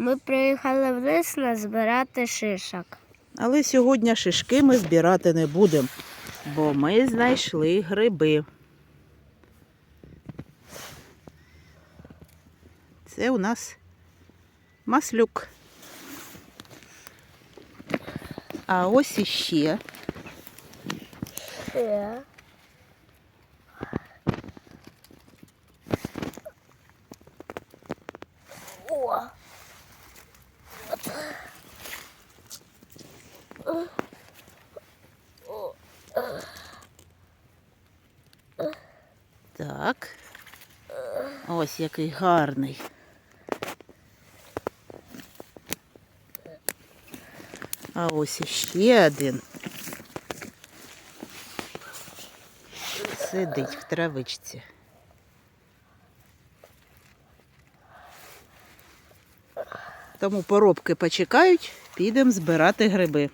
Ми приїхали вниз назбирати шишок. Але сьогодні шишки ми збирати не будемо, бо ми знайшли гриби. Це у нас маслюк. А ось іще. Ще. О! Так. Ось який гарний. А ось іще один. Сидить в травичці. Тому поробки почекають, підемо збирати гриби.